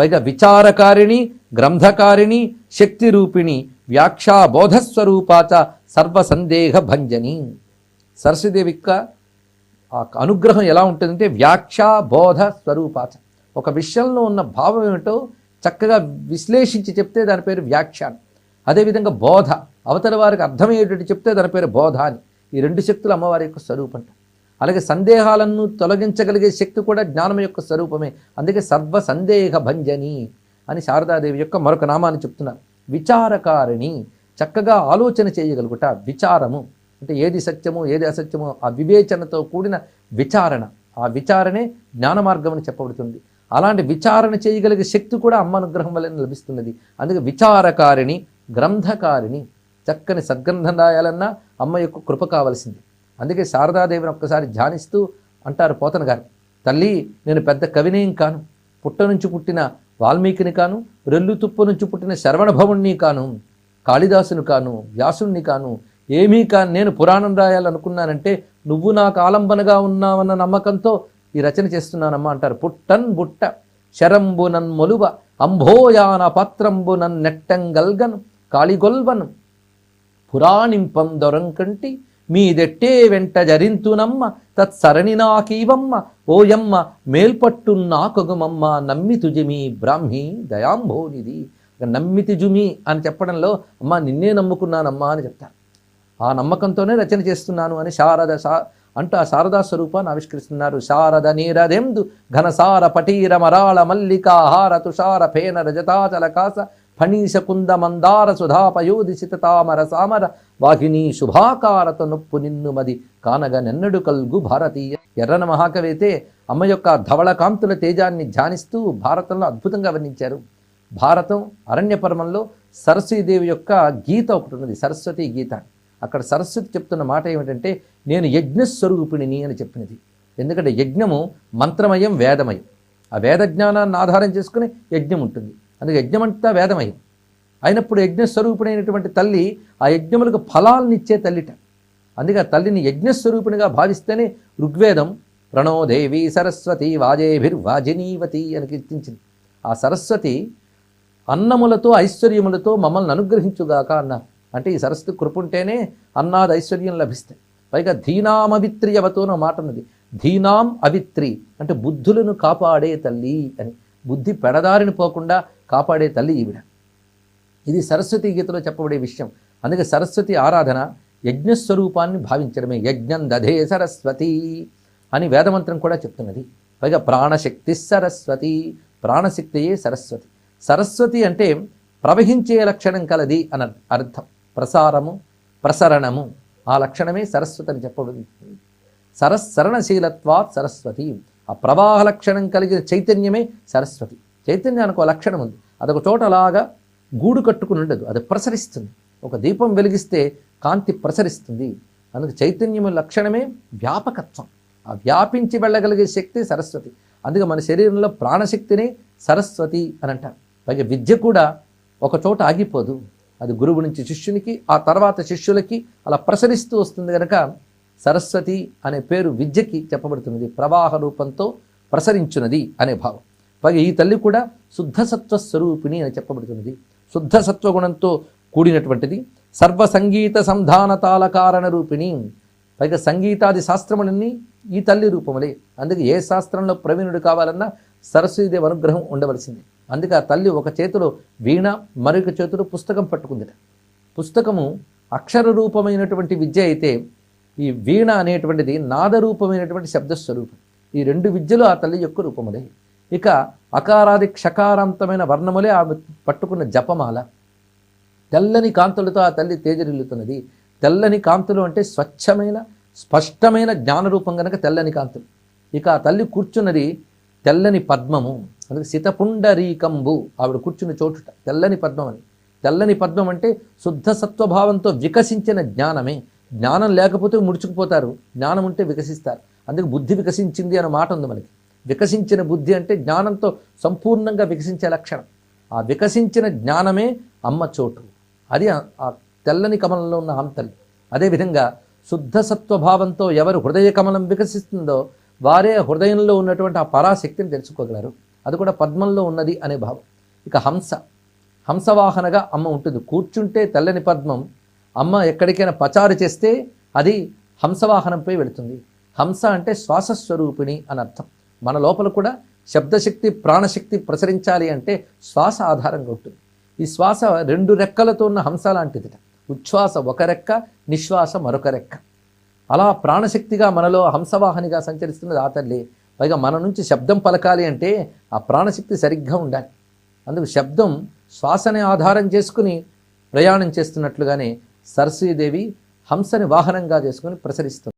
పైగా విచారకారిణి గ్రంథకారిణి శక్తి రూపిణి వ్యాఖ్యా బోధస్వరూపాచ సర్వ సందేహ భంజని సరస్వదేవి యొక్క ఆ అనుగ్రహం ఎలా ఉంటుందంటే వ్యాఖ్యా బోధ స్వరూపాచ ఒక విషయంలో ఉన్న భావం ఏమిటో చక్కగా విశ్లేషించి చెప్తే దాని పేరు వ్యాఖ్యానం. అదేవిధంగా బోధ. అవతల వారికి అర్థమయ్యేటట్టు చెప్తే దాని పేరు బోధ అని. ఈ రెండు శక్తులు అమ్మవారి యొక్క స్వరూపంట అలాగే సందేహాలను తొలగించగలిగే శక్తి కూడా జ్ఞానం యొక్క స్వరూపమే. అందుకే సర్వ సందేహ భంజని అని శారదాదేవి యొక్క మరొక నామాన్ని చెప్తున్నారు విచారకారిణి చక్కగా ఆలోచన చేయగలుగుట విచారము. అంటే ఏది సత్యము ఏది అసత్యము ఆ వివేచనతో కూడిన విచారణ. ఆ విచారణే జ్ఞాన మార్గం అని చెప్పబడుతుంది. అలాంటి విచారణ చేయగలిగే శక్తి కూడా అమ్మ అనుగ్రహం వలన లభిస్తున్నది. అందుకే విచారకారిణి గ్రంథకారిణి. చక్కని సద్గ్రంథం రాయాలన్నా అమ్మ యొక్క కృప కావలసింది. అందుకే శారదాదేవిని ఒక్కసారి ధ్యానిస్తూ అంటారు పోతన గారు తల్లి నేను పెద్ద కవినేం కాను. పుట్ట నుంచి పుట్టిన వాల్మీకిని కాను. రెల్లు తుప్పు నుంచి పుట్టిన శరవణభవుణ్ణి కాను. కాళిదాసుని కాను. వ్యాసుణ్ణి కాను. ఏమీ కాను. నేను పురాణం రాయాలనుకున్నానంటే నువ్వు నాకు ఆలంబనగా ఉన్నావన్న నమ్మకంతో ఈ రచన చేస్తున్నానమ్మా అంటారు. పుట్టన్ బుట్ట శరంబునన్ మొలువ అంభోయాన పాత్రంబునన్ నెట్టంగల్గన్ కాళిగొల్వన్. పురాణింపం దొరంకంటి మీదెట్టే వెంట జరింతునమ్మ తత్సరణి నాకీవమ్మ ఓయమ్మ మేల్పట్టున్నాకొగుమమ్మ నమ్మితుజిమి బ్రాహ్మి దయాంభోనిది నమ్మితిజుమి అని చెప్పడంలో అమ్మ నిన్నే నమ్ముకున్నానమ్మా అని చెప్తారు. ఆ నమ్మకంతోనే రచన చేస్తున్నాను అని శారద సా అంటూ ఆ శారదా స్వరూపాన్ని ఆవిష్కరిస్తున్నారు. శారద నీరదెందు ఘనసార పటీర మరాళ మల్లికాహార తుషార ఫేన రజతాచల కాస ఫణీశకుంద మందార సుధాపయోధి తామర సామర వాహిని శుభాకారత నొప్పు నిన్ను మది కానగ నెన్నడు కల్గు భారతీయ ఎర్రన మహాకవైతే అమ్మ యొక్క ధవళ కాంతుల తేజాన్ని ధ్యానిస్తూ భారతంలో అద్భుతంగా వర్ణించారు. భారతం అరణ్యపర్వంలో సరస్వతీదేవి యొక్క గీత ఒకటి ఉన్నది సరస్వతి గీత. అక్కడ సరస్వతి చెప్తున్న మాట ఏమిటంటే నేను యజ్ఞస్వరూపిణిని అని చెప్పినది. ఎందుకంటే యజ్ఞము మంత్రమయం వేదమయం. ఆ వేద జ్ఞానాన్ని ఆధారం చేసుకుని యజ్ఞం ఉంటుంది. అందుకే యజ్ఞం అంతా వేదమయం అయినప్పుడు యజ్ఞస్వరూపుడైనటువంటి తల్లి ఆ యజ్ఞములకు ఫలాలనిచ్చే తల్లిట. అందుకే ఆ తల్లిని యజ్ఞస్వరూపిణిగా భావిస్తేనే ఋగ్వేదం ప్రణోదేవి సరస్వతి వాజేభిర్వాజినీవతి అని కీర్తించింది. ఆ సరస్వతి అన్నములతో ఐశ్వర్యములతో మమ్మల్ని అనుగ్రహించుగాక అన్నారు. అంటే ఈ సరస్వతి కృపుంటేనే అన్నాది ఐశ్వర్యం లభిస్తాయి. పైగా ధీనామవిత్రి అవతో మాట ఉన్నది. ధీనాం అవిత్రి అంటే బుద్ధులను కాపాడే తల్లి అని. బుద్ధి పెడదారిని పోకుండా కాపాడే తల్లి ఈవిడ. ఇది సరస్వతి గీతలో చెప్పబడే విషయం. అందుకే సరస్వతి ఆరాధన యజ్ఞస్వరూపాన్ని భావించడమే. యజ్ఞం దధే సరస్వతి అని వేదమంత్రం కూడా చెప్తున్నది. పైగా ప్రాణశక్తి సరస్వతి ప్రాణశక్తియే సరస్వతి. సరస్వతి అంటే ప్రవహించే లక్షణం కలది అని అర్థం. ప్రసారము ప్రసరణము. ఆ లక్షణమే సరస్వతి అని చెప్పబడింది సరస్సరణశీలత్వాత్ సరస్వతి. ఆ ప్రవాహ లక్షణం కలిగిన చైతన్యమే సరస్వతి. చైతన్యానికి ఒక లక్షణం ఉంది. అదొక చోట అలాగా గూడు కట్టుకుని ఉండదు. అది ప్రసరిస్తుంది. ఒక దీపం వెలిగిస్తే కాంతి ప్రసరిస్తుంది. అందుకు చైతన్యం లక్షణమే వ్యాపకత్వం. ఆ వ్యాపించి వెళ్ళగలిగే శక్తి సరస్వతి. అందుకే మన శరీరంలో ప్రాణశక్తిని సరస్వతి అని అంటారు. పైగా విద్య కూడా ఒక చోట ఆగిపోదు. అది గురువు నుంచి శిష్యునికి ఆ తర్వాత శిష్యులకి అలా ప్రసరిస్తూ వస్తుంది కనుక సరస్వతి అనే పేరు విద్యకి చెప్పబడుతున్నది. ప్రవాహ రూపంతో ప్రసరించున్నది అనే భావం. పైగా ఈ తల్లి కూడా శుద్ధసత్వ స్వరూపిణి అని చెప్పబడుతున్నది. శుద్ధ సత్వగుణంతో కూడినటువంటిది. సర్వ సంగీత సంధాన తాళకారణ రూపిణి. పైగా సంగీతాది శాస్త్రములన్నీ ఈ తల్లి రూపములే. అందుకే ఏ శాస్త్రంలో ప్రవీణుడు కావాలన్నా సరస్వతీదేవి అనుగ్రహం ఉండవలసింది. అందుకే ఆ తల్లి ఒక చేతిలో వీణ మరొక చేతిలో పుస్తకం పట్టుకుందిట. పుస్తకము అక్షర రూపమైనటువంటి విద్య అయితే ఈ వీణ అనేటువంటిది నాదరూపమైనటువంటి శబ్దస్వరూపం. ఈ రెండు విద్యలు ఆ తల్లి యొక్క రూపములే. ఇక అకారాది క్షకారాంతమైన వర్ణములే ఆమె పట్టుకున్న జపమాల. తెల్లని కాంతులతో ఆ తల్లి తేజరిల్లుతున్నది. తెల్లని కాంతులు అంటే స్వచ్ఛమైన స్పష్టమైన జ్ఞానరూపం కనుక తెల్లని కాంతులు. ఇక ఆ తల్లి కూర్చున్నది తెల్లని పద్మము. అందుకే సితపుండరీకంబు ఆవిడ కూర్చున్న చోటుట. తెల్లని పద్మం అని తెల్లని పద్మం అంటే శుద్ధ సత్వభావంతో వికసించిన జ్ఞానమే. జ్ఞానం లేకపోతే ముడుచుకుపోతారు. జ్ఞానం ఉంటే వికసిస్తారు. అందుకే బుద్ధి వికసించింది అనే మాట ఉంది మనకి. వికసించిన బుద్ధి అంటే జ్ఞానంతో సంపూర్ణంగా వికసించే లక్షణం. ఆ వికసించిన జ్ఞానమే అమ్మ చోటు. అది ఆ తెల్లని కమలంలో ఉన్న హంతల్లి అదేవిధంగా శుద్ధ సత్వభావంతో ఎవరు హృదయ కమలం వికసిస్తుందో వారే హృదయంలో ఉన్నటువంటి ఆ పరాశక్తిని తెలుసుకోగలరు. అది కూడా పద్మంలో ఉన్నది అనే భావం. ఇక హంస. హంసవాహనగా అమ్మ ఉంటుంది. కూర్చుంటే తెల్లని పద్మం అమ్మ ఎక్కడికైనా పచారు చేస్తే అది హంసవాహనంపై వెళుతుంది. హంస అంటే శ్వాసస్వరూపిణి అని అర్థం. మన లోపల కూడా శబ్దశక్తి ప్రాణశక్తి ప్రసరించాలి అంటే శ్వాస ఆధారంగా ఉంటుంది. ఈ శ్వాస రెండు రెక్కలతో ఉన్న హంస లాంటిదిట. ఉచ్ఛ్వాస ఒక రెక్క నిశ్వాస మరొక రెక్క. అలా ప్రాణశక్తిగా మనలో హంసవాహనిగా సంచరిస్తున్నది ఆ తల్లి. పైగా మన నుంచి శబ్దం పలకాలి అంటే ఆ ప్రాణశక్తి సరిగ్గా ఉండాలి. అందుకు శబ్దం శ్వాసని ఆధారం చేసుకుని ప్రయాణం చేస్తున్నట్లుగానే సరస్వీదేవి హంసని వాహనంగా చేసుకుని ప్రసరిస్తుంది.